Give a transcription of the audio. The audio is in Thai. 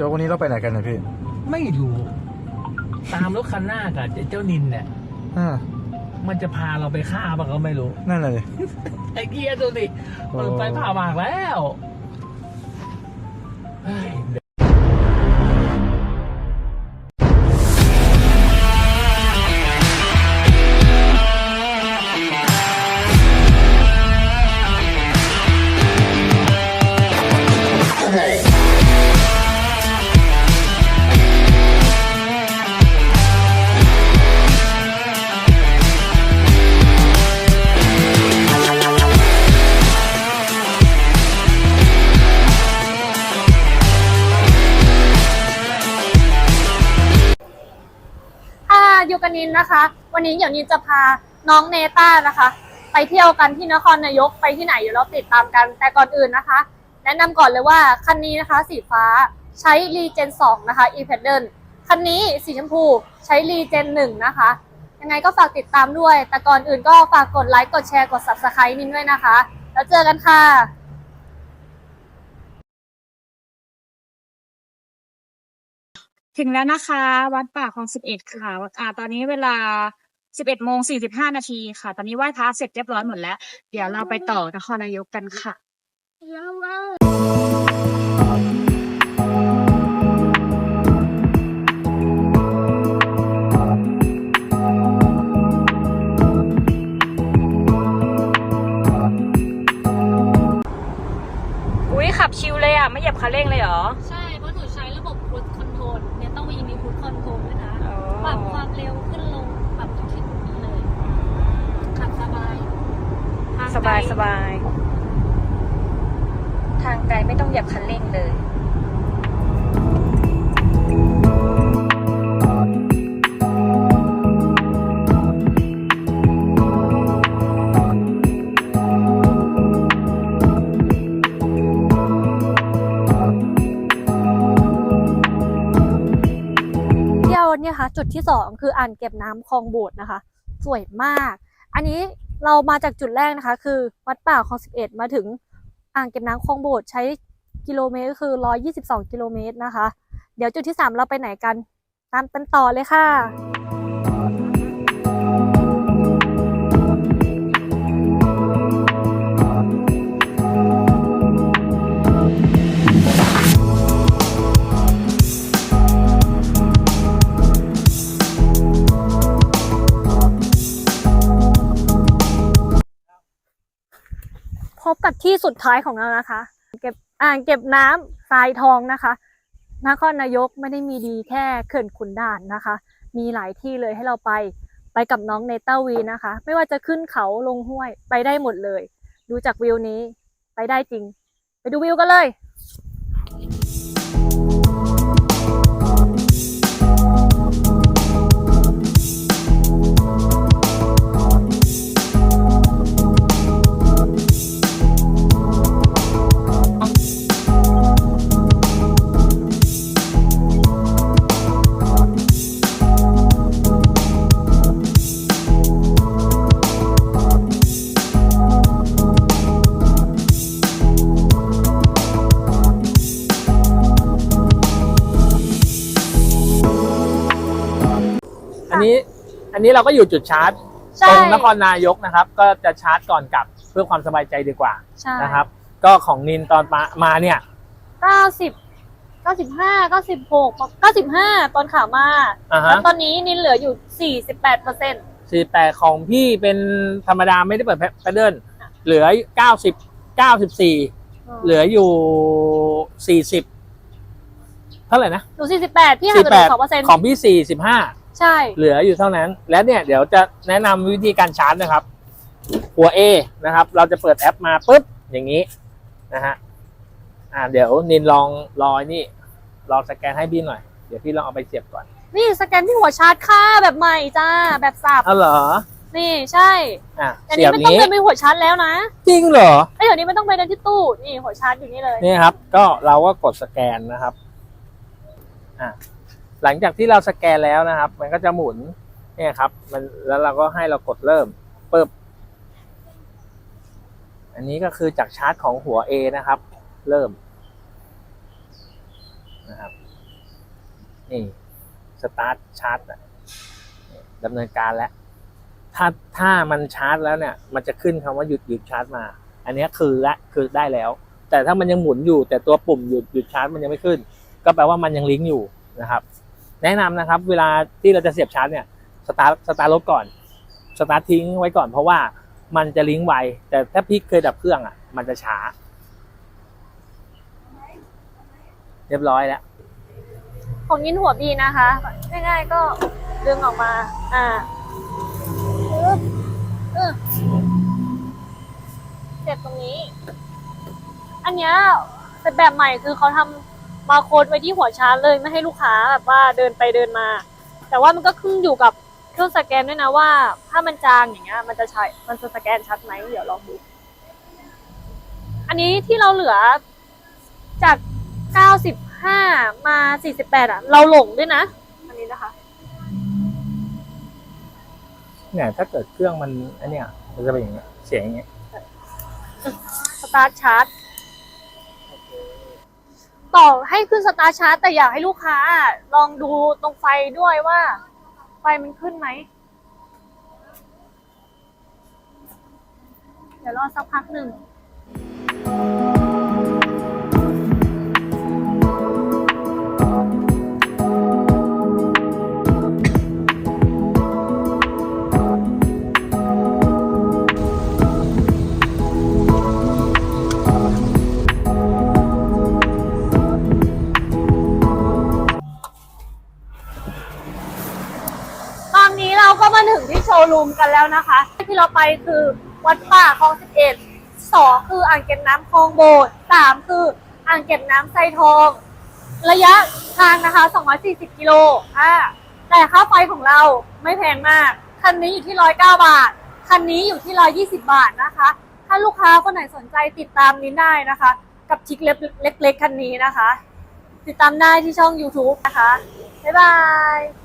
จ๊กวันนี้เราไปไหนกันเนี่ยพี่ไม่รู้ตามรถคันหน้ากับเจ้านินเนี่ยอ่ามันจะพาเราไปฆ่าปะก็ไม่รู้ นั่นเลยไอ้เกียร์ดูดิโอ้มันไปผ่าหมากแล้ว ค่ะอยู่กันนินนะคะ วันนี้เดี๋ยวนินจะพาน้องเนต้านะคะ ไปเที่ยวกันที่นครนายกไปที่ไหนเดี๋ยวเราติดตามกัน แต่ก่อนอื่นนะคะ แนะนำก่อนเลยว่าคันนี้นะคะ สีฟ้าใช้รีเจน2นะคะ e p e d a l คันนี้สีชมพูใช้รีเจน1นะคะ ยังไงก็ฝากติดตามด้วย แต่ก่อนอื่นก็ฝากกดไลค์กดแชร์กด subscribe นินด้วยนะคะ แล้วเจอกันค่ะ ถึงแล้วนะคะ วัดป่าคลองสิบเอ็ดค่ะอ่า ตอนนี้เวลาสิบเอ็ดโมงสี่สิบห้านาทีค่ะ ตอนนี้ไหว้พระเสร็จเรียบร้อยหมดแล้ว เดี๋ยวเราไปต่อนครนายกกันค่ะ อุ้ยขับชิวเลยอะ ไม่เหยียบคันเร่งเลยเหรอ ใช่เพราะหนูใช้ระบบ cruise control เนี่ยต้องมีมี cruise control ด้วยนะ อ๋อ ปรับความเร็วขึ้นลงปรับทุกทิศทุกนี้เลยขับสบายทง ส บายไกลสบาย ทางไกลไม่ต้องเหยียบคันเร่งเลยเที่ยวเนี่ยค่ะจุดที่สองคืออ่างเก็บน้ำคลองโบดนะคะ สวยมาก อันนี้ เรามาจากจุดแรกนะคะ คือวัดป่าคลองสิบเอ็ดมาถึงอ่างเก็บน้ำคลองโบดใช้กิโลเมตรก็คือร้อยี่สิบสองกิโลเมตรนะคะ เดี๋ยวจุดที่สามเราไปไหนกัน ตามกันต่อเลยค่ะ พบกับที่สุดท้ายของเรานะคะ เก็บอ่างเก็บน้ำทรายทองนะคะนครนายกไม่ได้มีดีแค่เขื่อนขุนด่านนะคะ มีหลายที่เลยให้เราไปไปกับน้องเนต้าวีนะคะ ไม่ว่าจะขึ้นเขาลงห้วยไปได้หมดเลย ดูจากวิวนี้ไปได้จริง ไปดูวิวกันเลย นนี้เราก็อยู่จุดชาร์จใช่ ตรงนครนายกนะครับ ก็จะชาร์จก่อนกลับเพื่อความสบายใจดีกว่าใช่นะครับ ก็ของนินตอนมามาเนี่ย เก้าสิบเก้าสิบห้าเก้าสิบหกเก้าสิบห้าตอนขามาอ่าแล้ฮะวตอนนี้นินเหลืออยู่สี่สิบแปดเปอร์เซ็นต์สี่แต่ของพี่เป็นธรรมดาไม่ได้เปิดแพดเดิลเหลือเก้าสิบเก้าสิบสี่เหลืออยู่สี่สิบเท่าไหร่นะ หนูสี่สิบแปดพี่ห่างจากหนูสองเปอร์เซ็นต์ของพี่สี่สิบห้า ใช่ เหลืออยู่เท่านั้น และเนี่ยเดี๋ยวจะแนะนำวิธีการชาร์จนะครับ หัว A นะครับ เราจะเปิดแอปมาปุ๊บอย่างนี้นะฮะอ่าเดี๋ยวนินลองรอนี่ลองสแกนให้พี่หน่อย เดี๋ยวพี่ลองเอาไปเสียบก่อนนี่สแกนที่หัวชาร์จค่าแบบใหม่จ้าแบบสับเอาเหรอนี่ใช่อะอันเสีนี้ยบไม่ต้องนี้เดินไปหัวชาร์จแล้วนะจริงเหรอ ไอ้ยเดี๋ยวนี้ไม่ต้องไปเดินที่ตู้นี่หัวชาร์จอยู่นี่เลย นี่ครับ ก็เราก็กดสแกนนะครับ อะ หลังจากที่เราสแกนแล้วนะครับ มันก็จะหมุนเนี่ยครับ มันแล้วเราก็ให้เรากดเริ่มปึ๊บอันนี้ก็คือจากชาร์จของหัว A นะครับ เริ่มนะครับนี่สตาร์ทชาร์จดำเนินการแล้ว ถ้าถ้ามันชาร์จแล้วเนี่ย มันจะขึ้นคำว่าหยุดหยุดชาร์จมา อันนี้คือละคือได้แล้ว แต่ถ้ามันยังหมุนอยู่ แต่ตัวปุ่มหยุดหยุดชาร์จมันยังไม่ขึ้น ก็แปลว่ามันยังลิงก์อยู่นะครับ แนะนำนะครับ เวลาที่เราจะเสียบชาร์จเนี่ยสตาร์ทสตาร์ทรถก่อนสตาร์ททิ้งไว้ก่อนเพราะว่ามันจะลิงก์ไวแต่ถ้าพี่เคยดับเครื่องอะ มันจะช้า เรียบร้อยแล้วของยินหัวบีนะคะง่ายๆก็ดึงออกมา อ่าปึ๊บอึ๊บเสร็จตรงนี้ อันเนี้ยเป็นแบบใหม่คือเขาทำ บาร์โค้ดไว้ที่หัวชาร์จเลยไม่ให้ลูกค้าแบบว่าเดินไปเดินมา แต่ว่ามันก็ขึ้นอยู่กับเครื่องสแกนด้วยนะว่า ถ้ามันจางอย่างเงี้ยมันจะใช้มันจะสแกนชัดไหมเดี๋ยวลองดู อันนี้ที่เราเหลือจาก 95 มา 48 อะ เราหลงด้วยนะ อันนี้นะคะ เนี่ยถ้าเกิดเครื่องมันอันเนี้ยมันจะเป็นอย่างเงี้ยเสียงอย่างเงี้ยสตาร์ทชาร์จ ต่อให้ขึ้นสตาร์ชาร์จแต่อยากให้ลูกค้า ลองดูตรงไฟด้วยว่า ไฟมันขึ้นไหม เดี๋ยวรอสักพักหนึ่ง กันแล้วนะคะ ที่เราไปคือวัดป่าคลองสิบเอ็ดสองคืออ่างเก็บน้ำคลองโบสถ์สามคืออ่างเก็บน้ำไซทอง ระยะทางนะคะ 240 กิโลอ่าแต่ค่าไฟของเราไม่แพงมาก คันนี้อยู่ที่ 109 บาท คันนี้อยู่ที่ 120 บาทนะคะ ถ้าลูกค้าคนไหนสนใจติดตามนี้ได้นะคะ กับชิคเล็กๆคันนี้นะคะ ติดตามได้ที่ช่อง YouTube นะคะ บ๊ายบาย